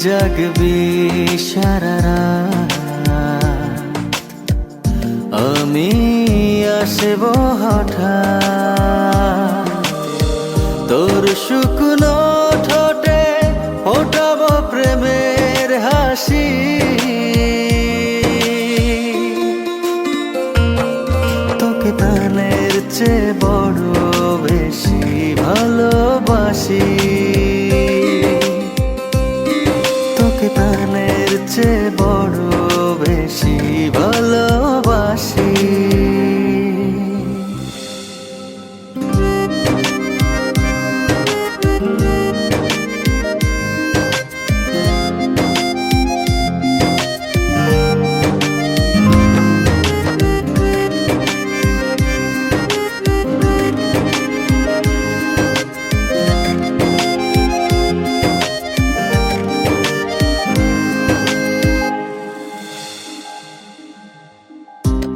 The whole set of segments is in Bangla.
জাগবি সারারা আমি আসব হঠাৎ তোর শুকনো ঠোঁটে ফোটাবো প্রেমের হাসি তোকে তানের চেয়ে বড় বেশি ভালোবাসি তানের চেয়ে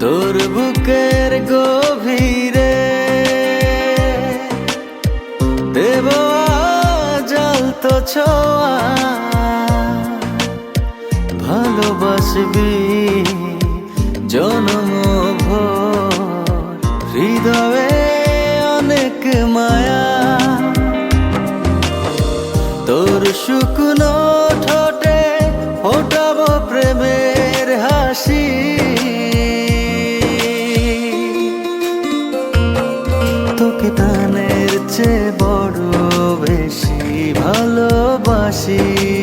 তোর বুকের গভীরে। দেব জল তো ছোঁয়া। ভালোবাসবি জনম হৃদয়ে অনেক মায়া। তোর শুকনো ঠোঁটে তোকে তানের চেয়ে বড় বেশি ভালোবাসি।